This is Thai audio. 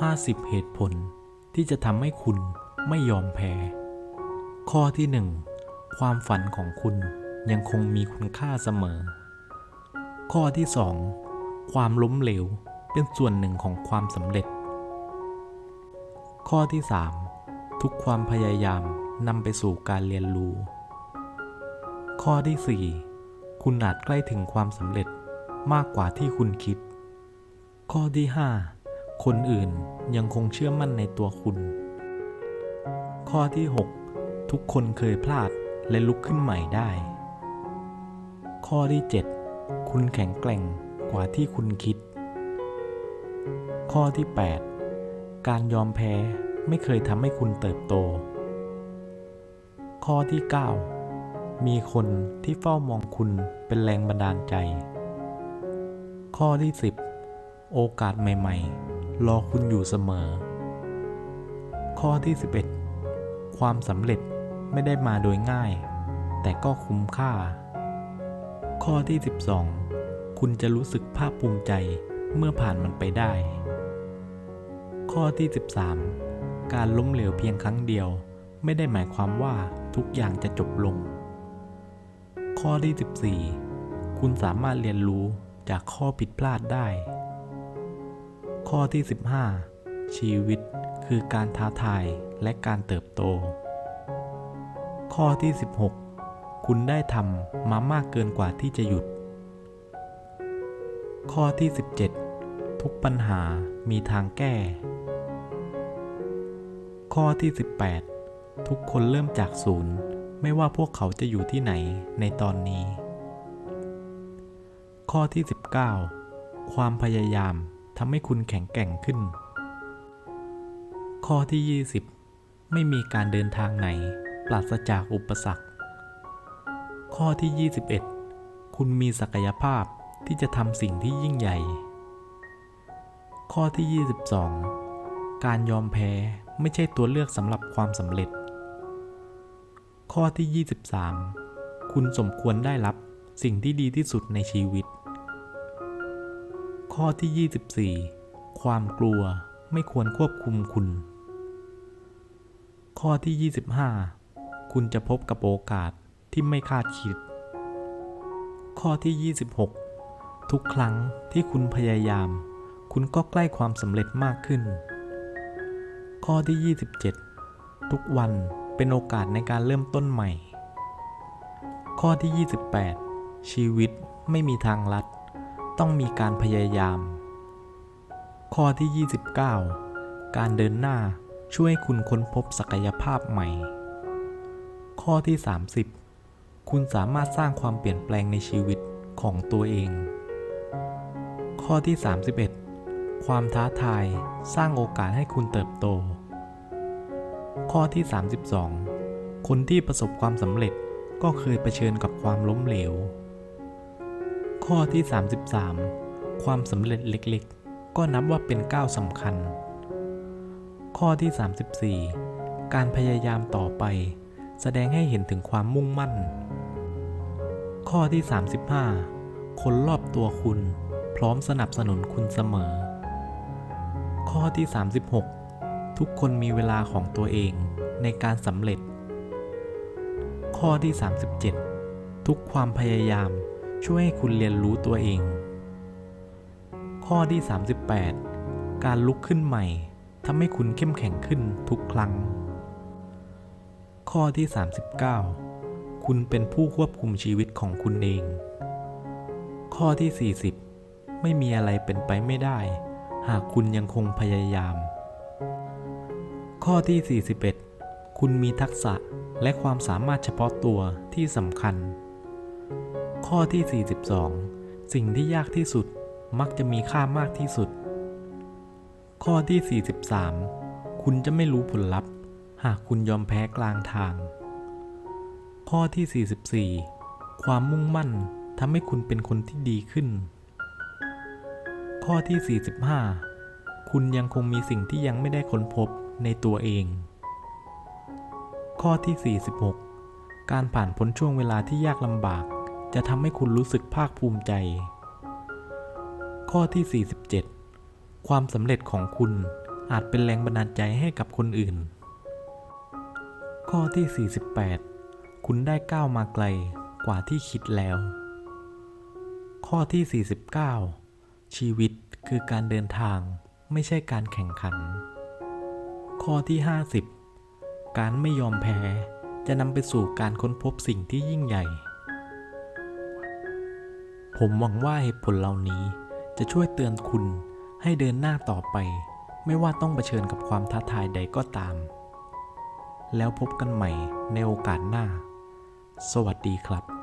50 เหตุผลที่จะทำให้คุณไม่ยอมแพ้ ข้อที่ 1 ความฝันของคุณยังคงมีคุณค่าเสมอ ข้อที่ 2 ความล้มเหลวเป็นส่วนหนึ่งของความสำเร็จ ข้อที่ 3 ทุกความพยายามนำไปสู่การเรียนรู้ ข้อที่ 4 คุณอาจใกล้ถึงความสำเร็จมากกว่าที่คุณคิด ข้อที่ 5 คนอื่นยังคงเชื่อมั่นในตัวคุณ ข้อที่ 6 ทุกคนเคยพลาดและลุกขึ้นใหม่ได้ ข้อที่ 7 คุณแข็งแกร่งกว่าที่คุณคิด ข้อที่ 8 การยอมแพ้ไม่เคยทำให้คุณเติบโต ข้อที่ 9 มีคนที่เฝ้ามองคุณเป็นแรงบันดาลใจ ข้อที่ 10 โอกาสใหม่ ๆ รอคุณอยู่เสมอ ข้อที่ 11 ความสำเร็จไม่ได้มาโดยง่าย แต่ก็คุ้มค่า ข้อที่ 12 คุณจะรู้สึกภาคภูมิใจเมื่อผ่านมันไปได้ ข้อที่ 13 การล้มเหลวเพียงครั้งเดียว ไม่ได้หมายความว่าทุกอย่างจะจบลง ข้อที่ 14 คุณสามารถเรียนรู้จากข้อผิดพลาดได้ ข้อที่ 15 ชีวิตคือการท้าทายและการเติบโต ข้อที่ 16 คุณได้ทำมามากเกินกว่าที่จะหยุด ข้อที่ 17 ทุกปัญหามีทางแก้ ข้อที่ 18 ทุกคนเริ่มจากศูนย์ ไม่ว่าพวกเขาจะอยู่ที่ไหนในตอนนี้ ข้อที่ 19 ความพยายาม ทำให้คุณแข็งแกร่งขึ้น ข้อที่ 20 ไม่มีการเดินทางไหน ปราศจากอุปสรรค ข้อที่ 21 คุณมีศักยภาพที่จะทำสิ่งที่ยิ่งใหญ่ ข้อที่ 22 การยอมแพ้ไม่ใช่ตัวเลือกสำหรับความสำเร็จ ข้อที่ 23 คุณสมควรได้รับสิ่งที่ดีที่สุดในชีวิต ข้อที่ 24 ความกลัวไม่ควรควบคุมคุณ ข้อที่ 25 คุณจะพบกับโอกาสที่ไม่คาดคิด ข้อที่ 26 ทุกครั้งที่คุณพยายาม คุณก็ใกล้ความสำเร็จมากขึ้น ข้อที่ 27 ทุกวันเป็นโอกาสในการเริ่มต้นใหม่ ข้อที่ 28 ชีวิตไม่มีทางลัด ต้องมีการพยายาม ข้อที่ 29 การเดินหน้าช่วยให้คุณค้นพบศักยภาพใหม่ ข้อที่ 30 คุณสามารถสร้างความเปลี่ยนแปลงในชีวิตของตัวเอง ข้อที่ 31 ความท้าทายสร้างโอกาสให้คุณเติบโต ข้อที่ 32 คนที่ประสบความสำเร็จก็เคยเผชิญกับความล้มเหลว ข้อที่ 33 ความสำเร็จเล็กๆ ก็นับว่าเป็นก้าวสำคัญ ข้อที่ 34 การพยายามต่อไป แสดงให้เห็นถึงความมุ่งมั่น ข้อที่ 35 คนรอบตัวคุณ พร้อมสนับสนุนคุณเสมอ ข้อที่ 36 ทุกคนมีเวลาของตัวเองในการสำเร็จ ข้อที่ 37 ทุกความพยายาม ช่วยให้คุณเรียนรู้ตัวเอง ข้อที่ 38 การลุกขึ้นใหม่ทำให้คุณเข้มแข็งขึ้นทุกครั้ง ข้อที่ 39 คุณเป็นผู้ควบคุมชีวิตของคุณเอง ข้อที่ 40 ไม่มีอะไรเป็นไปไม่ได้ หากคุณยังคงพยายาม ข้อที่ 41 คุณมีทักษะและความสามารถเฉพาะตัวที่สำคัญ ข้อที่ 42 สิ่งที่ยากที่สุดมักจะมีค่ามากที่สุด ข้อที่ 43 คุณจะไม่รู้ผลลัพธ์ หากคุณยอมแพ้กลางทาง ข้อที่ 44 ความมุ่งมั่นทำให้คุณเป็นคนที่ดีขึ้น ข้อที่ 45 คุณยังคงมีสิ่งที่ยังไม่ได้ค้นพบในตัวเอง ข้อที่ 46 การผ่านพ้นช่วงเวลาที่ยากลำบาก จะทำให้คุณรู้สึกภาคภูมิใจ ข้อที่ 47 ความสำเร็จของคุณอาจเป็นแรงบันดาลใจให้กับคนอื่น ข้อที่ 48 คุณได้ก้าวมาไกลกว่าที่คิดแล้ว ข้อที่ 49 ชีวิตคือการเดินทางไม่ใช่การแข่งขัน ข้อที่ 50 การไม่ยอมแพ้จะนำไปสู่การค้นพบสิ่งที่ยิ่งใหญ่ ผมหวังว่าเหตุผลเหล่านี้จะช่วยเตือนคุณให้เดินหน้าต่อไป ไม่ว่าต้องเผชิญกับความท้าทายใดก็ตาม แล้วพบกันใหม่ในโอกาสหน้า สวัสดีครับ